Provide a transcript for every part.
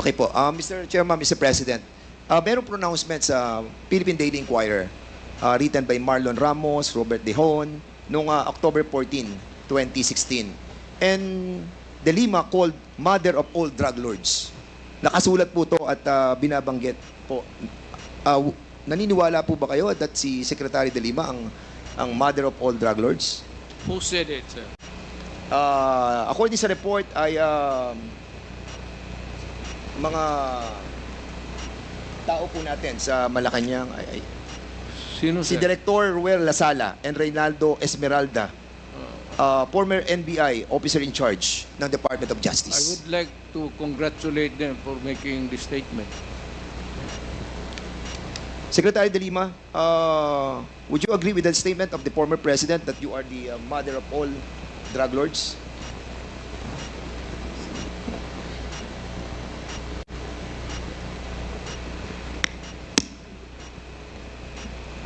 Okay po. Uh, Mr. Chairman, Mr. President, uh, merong pronouncement sa Philippine Daily Inquirer uh, written by Marlon Ramos, Robert Dehon, noong uh, October 14, 2016. And De Lima called mother of all drug lords. Nakasulat po to at uh, binabanggit po. Uh, naniniwala po ba kayo that si Secretary De Lima ang ang mother of all drug lords? Who said it, sir? Uh, according sa report ay um, mga tao po natin sa Malacanang ay, ay, Sino, si sir? Director Ruel Lasala and Reynaldo Esmeralda, uh, former NBI officer in charge ng Department of I Justice. would like to congratulate them for making this statement. Secretary De Lima, uh, would you agree with the statement of the former president that you are the uh, mother of all drug lords?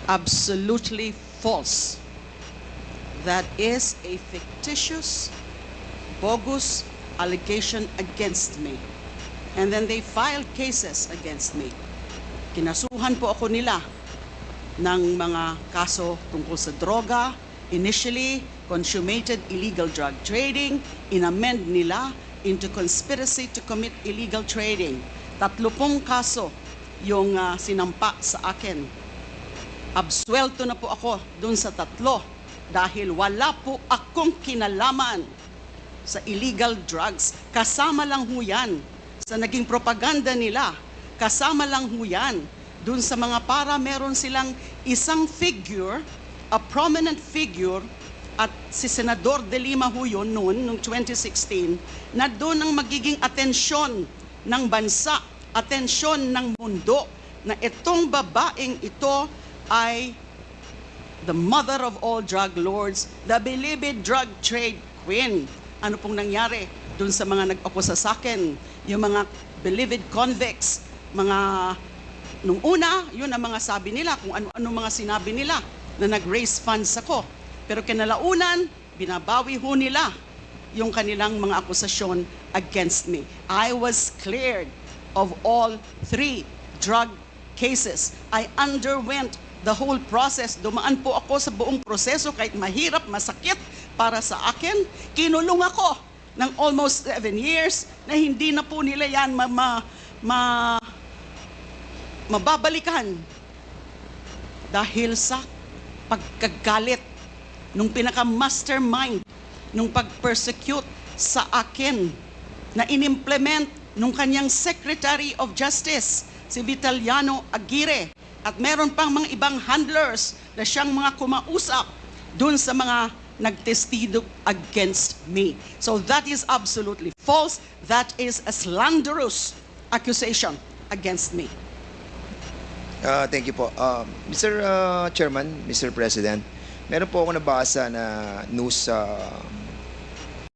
Absolutely false. That is a fictitious, bogus allegation against me. And then they filed cases against me. Kinasuhan po ako nila ng mga kaso tungkol sa droga, initially consummated illegal drug trading, inamend nila into conspiracy to commit illegal trading. Tatlo pong kaso yung ah, sinampa sa akin absuelto na po ako dun sa tatlo dahil wala po akong kinalaman sa illegal drugs. Kasama lang ho yan sa naging propaganda nila. Kasama lang ho yan dun sa mga para meron silang isang figure, a prominent figure, at si Senador De Lima ho yun noon, noong 2016, na doon ang magiging atensyon ng bansa, atensyon ng mundo, na itong babaeng ito ay the mother of all drug lords, the beloved drug trade queen. Ano pong nangyari dun sa mga nag-akusa sa akin? Yung mga beloved convicts, mga nung una, yun ang mga sabi nila, kung ano-ano mga sinabi nila na nag-raise funds ako. Pero kinalaunan, binabawi ho nila yung kanilang mga akusasyon against me. I was cleared of all three drug cases. I underwent the whole process. Dumaan po ako sa buong proseso kahit mahirap, masakit para sa akin. Kinulong ako ng almost seven years na hindi na po nila yan ma, ma, ma- mababalikan dahil sa pagkagalit nung pinaka-mastermind nung pag-persecute sa akin na inimplement nung kanyang Secretary of Justice, si Vitaliano Aguirre. At meron pang mga ibang handlers na siyang mga kumausap dun sa mga nagtestido against me. So that is absolutely false. That is a slanderous accusation against me. Uh, thank you po. Um, Mr. uh, Chairman, Mr. President, meron po ako nabasa na news sa